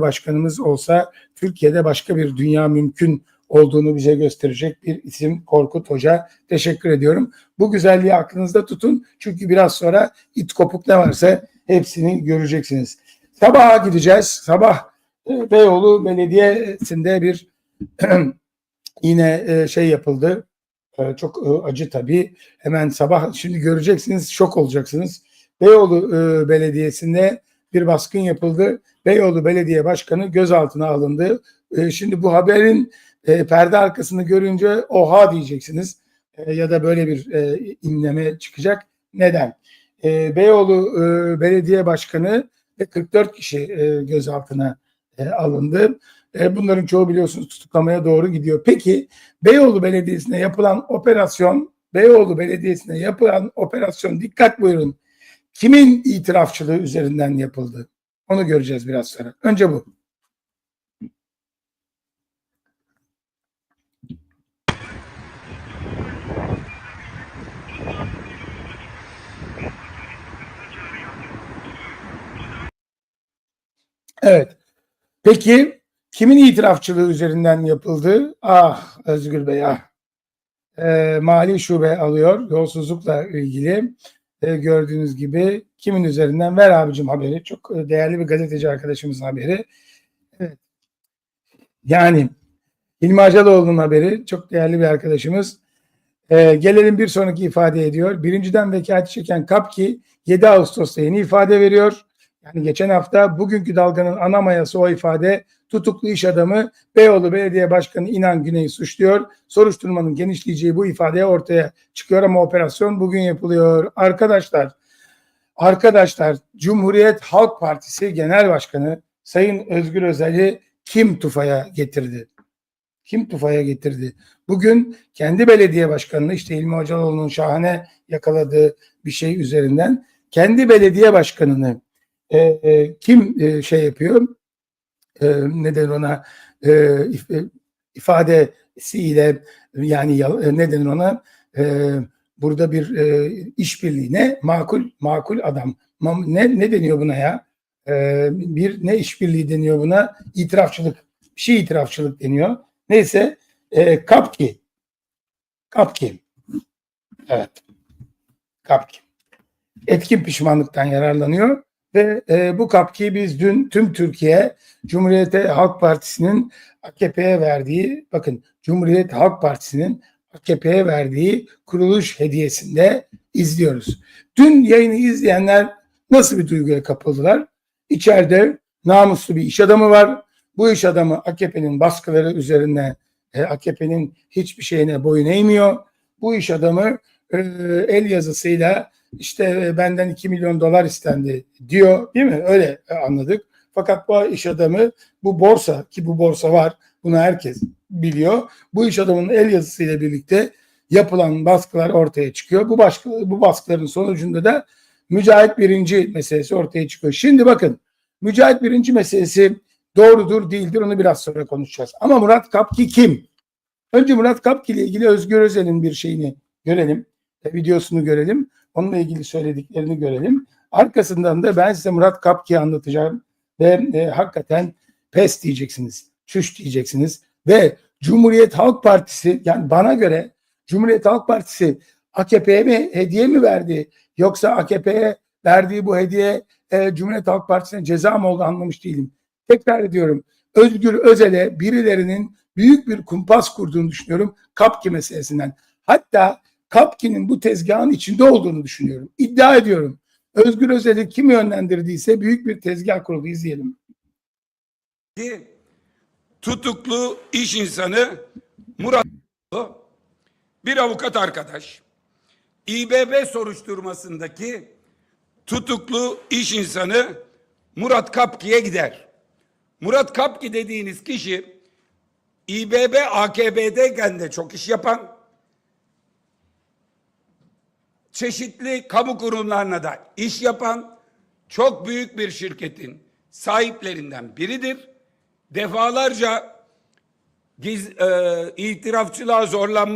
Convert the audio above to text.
Başkanımız olsa Türkiye'de başka bir dünya mümkün olduğunu bize gösterecek bir isim Korkut Hoca. Teşekkür ediyorum. Bu güzelliği aklınızda tutun. Çünkü biraz sonra it kopuk ne varsa hepsini göreceksiniz. Sabaha gideceğiz. Sabah e, Beyoğlu Belediyesi'nde bir yine e, şey yapıldı. E, Çok acı tabii. Hemen sabah şimdi göreceksiniz, şok olacaksınız. Beyoğlu Belediyesi'nde bir baskın yapıldı. Beyoğlu Belediye Başkanı gözaltına alındı. E, Şimdi bu haberin e, perde arkasını görünce oha diyeceksiniz. E, Ya da böyle bir e, inleme çıkacak. Neden? E, Beyoğlu e, Belediye Başkanı ve 44 kişi e, gözaltına e, alındı. E, Bunların çoğu biliyorsunuz tutuklamaya doğru gidiyor. Peki Beyoğlu Belediyesi'ne yapılan operasyon, Beyoğlu Belediyesi'ne yapılan operasyon dikkat buyurun. Kimin itirafçılığı üzerinden yapıldı? Onu göreceğiz biraz sonra. Önce bu. Evet. Peki kimin itirafçılığı üzerinden yapıldı? Ah Özgür Bey ah. Ee, mali şube alıyor yolsuzlukla ilgili e, gördüğünüz gibi. Kimin üzerinden? Ver abicim haberi. Çok e, değerli bir gazeteci arkadaşımızın haberi. Yani İlmi Acaloğlu'nun haberi. Çok değerli bir arkadaşımız. Ee, gelelim bir sonraki ifade ediyor. Birinciden vekaleti çeken Kapki 7 Ağustos'ta yeni ifade veriyor. Yani geçen hafta bugünkü dalganın ana mayası o ifade tutuklu iş adamı Beyoğlu Belediye Başkanı İnan Güney'i suçluyor. Soruşturmanın genişleyeceği bu ifadeye ortaya çıkıyor ama operasyon bugün yapılıyor. Arkadaşlar, arkadaşlar Cumhuriyet Halk Partisi Genel Başkanı Sayın Özgür Özel'i kim tufaya getirdi? Kim tufaya getirdi? Bugün kendi belediye başkanını işte İlmi Hocaloğlu'nun şahane yakaladığı bir şey üzerinden kendi belediye başkanını e, e, kim e, şey yapıyor? E, neden ona? E, if- e, ifadesiyle yani e, ne denir ona? E, burada bir e, işbirliğine makul makul adam. Ne ne deniyor buna ya? E, bir ne işbirliği deniyor buna? İtirafçılık. Şey itirafçılık deniyor. Neyse e, Kapki. Kapki. Evet. Kapki. Etkin pişmanlıktan yararlanıyor ve e, bu kapkiyi biz dün tüm Türkiye Cumhuriyet Halk Partisi'nin AKP'ye verdiği bakın Cumhuriyet Halk Partisi'nin AKP'ye verdiği kuruluş hediyesinde izliyoruz. Dün yayını izleyenler nasıl bir duyguya kapıldılar? İçeride namuslu bir iş adamı var. Bu iş adamı AKP'nin baskıları üzerine e, AKP'nin hiçbir şeyine boyun eğmiyor. Bu iş adamı e, el yazısıyla işte e, benden 2 milyon dolar istendi diyor değil mi? Öyle e, anladık. Fakat bu iş adamı bu borsa ki bu borsa var bunu herkes biliyor. Bu iş adamının el yazısıyla birlikte yapılan baskılar ortaya çıkıyor. Bu baskı, bu baskıların sonucunda da Mücahit birinci meselesi ortaya çıkıyor. Şimdi bakın Mücahit birinci meselesi doğrudur değildir onu biraz sonra konuşacağız. Ama Murat Kapki kim? Önce Murat Kapki ile ilgili Özgür Özel'in bir şeyini görelim. Videosunu görelim. Onunla ilgili söylediklerini görelim. Arkasından da ben size Murat Kapki'yi anlatacağım ve e, hakikaten pes diyeceksiniz, çüş diyeceksiniz ve Cumhuriyet Halk Partisi yani bana göre Cumhuriyet Halk Partisi AKP'ye mi hediye mi verdi yoksa AKP'ye verdiği bu hediye e, Cumhuriyet Halk Partisi'ne ceza mı oldu anlamış değilim. Tekrar ediyorum Özgür Özel'e birilerinin büyük bir kumpas kurduğunu düşünüyorum Kapki meselesinden. Hatta Kapki'nin bu tezgahın içinde olduğunu düşünüyorum. İddia ediyorum. Özgür Özel'i kim yönlendirdiyse büyük bir tezgah kurulu izleyelim. Tutuklu iş insanı Murat bir avukat arkadaş İBB soruşturmasındaki tutuklu iş insanı Murat Kapki'ye gider. Murat Kapki dediğiniz kişi İBB AKB'deyken de çok iş yapan çeşitli kamu kurumlarına da iş yapan çok büyük bir şirketin sahiplerinden biridir. Defalarca giz, e, itirafçılığa zorlanmış